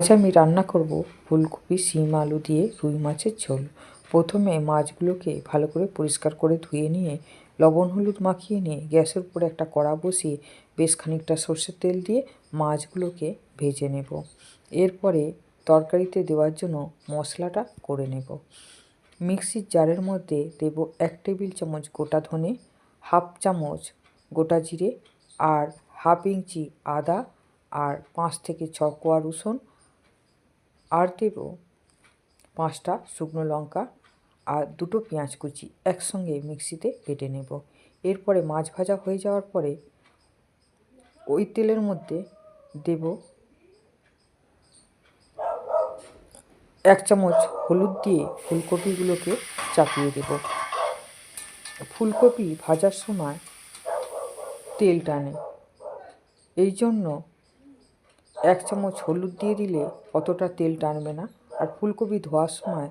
আজ আমি রান্না করব ফুলকপি, শিম, আলু দিয়ে রুই মাছের ঝোল। প্রথমে মাছগুলোকে ভালো করে পরিষ্কার করে ধুয়ে নিয়ে, লবণ হলুদ মাখিয়ে নিয়ে, গ্যাসের উপরে একটা কড়া বসিয়ে বেশ খানিকটা সর্ষের তেল দিয়ে মাছগুলোকে ভেজে নেব। এরপরে তরকারিতে দেওয়ার জন্য মশলাটা করে নেব। মিক্সির জারের মধ্যে দেব এক টেবিল চামচ গোটা ধনে, হাফ চামচ গোটা জিরে, আর হাফ ইঞ্চি আদা, আর পাঁচ থেকে ছ কোয়া রসুন আর দেব পাঁচটা শুকনো লঙ্কা আর দুটো পেঁয়াজ কুচি একসঙ্গে মিক্সিতে বেটে নেব। এরপরে মাছ ভাজা হয়ে যাওয়ার পরে ওই তেলের মধ্যে দেব এক চামচ হলুদ দিয়ে ফুলকপিগুলোকে চাপিয়ে দেব। ফুলকপি ভাজার সময় তেল টানে। এই জন্য এক চামচ হলুদ দিয়ে দিলে অতটা তেল টানবে না আর ফুলকপি ধোয়ার সময়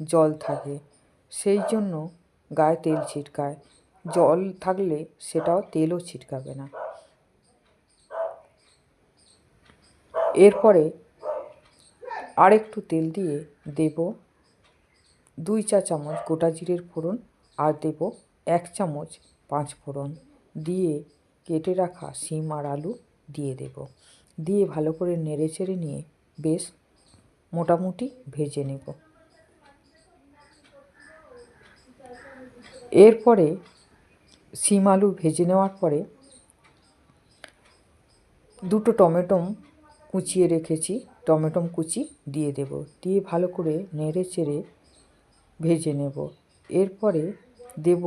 জল থাকে, সেই জন্য গায়ে তেল ছিটকায়। জল থাকলে সেটাও তেলও ছিটকাবে না। এরপরে আরেকটু তেল দিয়ে দেব দুই চা চামচ গোটা জিরের ফোড়ন আর দেব এক চামচ পাঁচ ফোড়ন দিয়ে কেটে রাখা শিম আর আলু দিয়ে দেব। দিয়ে ভালো করে নেড়ে চেড়ে নিয়ে বেশ মোটামুটি ভেজে নেব। এরপরে শিম আলু ভেজে নেওয়ার পরে দুটো টমেটো কুচিয়ে রেখেছি টমেটো কুচি দিয়ে দেব, দিয়ে ভালো করে নেড়ে চেড়ে ভেজে নেব। এরপরে দেব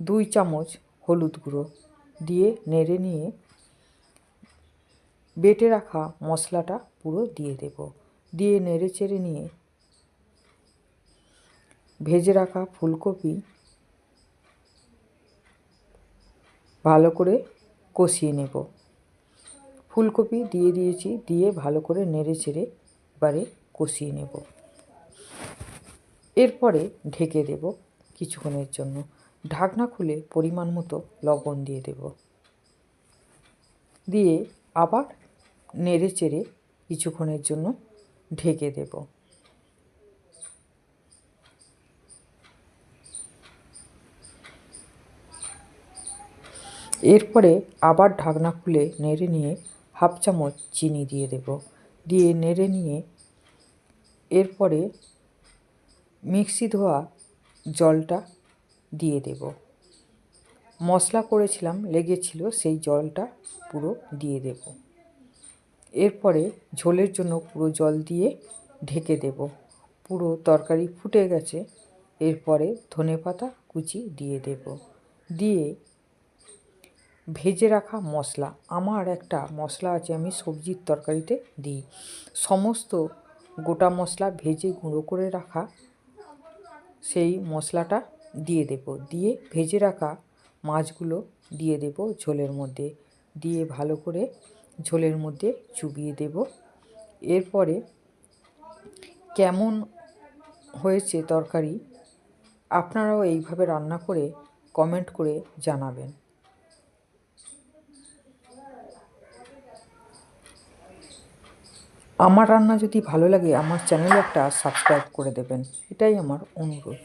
দুই চামচ হলুদ গুঁড়ো দিয়ে নেড়ে নিয়ে বেটে রাখা মশলাটা পুরো দিয়ে দেব। দিয়ে নেড়ে চেড়ে নিয়ে ভেজে রাখা ফুলকপি ভালো করে কষিয়ে নেব। ফুলকপি দিয়ে দিয়েছি, দিয়ে ভালো করে নেড়ে চেড়ে এবারে কষিয়ে নেব। এরপরে ঢেকে দেব কিছুক্ষণের জন্য। ঢাকনা খুলে পরিমাণ মতো লবণ দিয়ে দেব। দিয়ে আবার নেড়ে চেড়ে কিছুক্ষণের জন্য ঢেকে দেব। এরপরে আবার ঢাকনা খুলে নেড়ে নিয়ে হাফ চামচ চিনি দিয়ে দেব। দিয়ে নেড়ে নিয়ে এরপরে মিক্সি ধোয়া জলটা দিয়ে দেব। মশলা করেছিলাম, লেগেছিল, সেই জলটা পুরো দিয়ে দেব। এরপরে ঝোলের জন্য পুরো জল দিয়ে ঢেকে দেব। পুরো তরকারি ফুটে গেছে। এরপরে ধনে পাতা কুচি দিয়ে দেব। দিয়ে ভেজে রাখা মশলা। আমার একটা মশলা আছে, আমি সবজির তরকারিতে দিই। সমস্ত গোটা মশলা ভেজে গুঁড়ো করে রাখা সেই মশলাটা দিয়ে দেব। দিয়ে ভেজে রাখা মাছগুলো দিয়ে দেব ঝোলের মধ্যে। দিয়ে ভালো করে ঝোলের মধ্যে চুবিয়ে দেব। এরপরে কেমন হয়েছে তরকারি আপনারাও এইভাবে রান্না করে কমেন্ট করে জানাবেন। আমার রান্না যদি ভালো লাগে, আমার চ্যানেল একটা সাবস্ক্রাইব করে দেবেন। এটাই আমার অনুরোধ।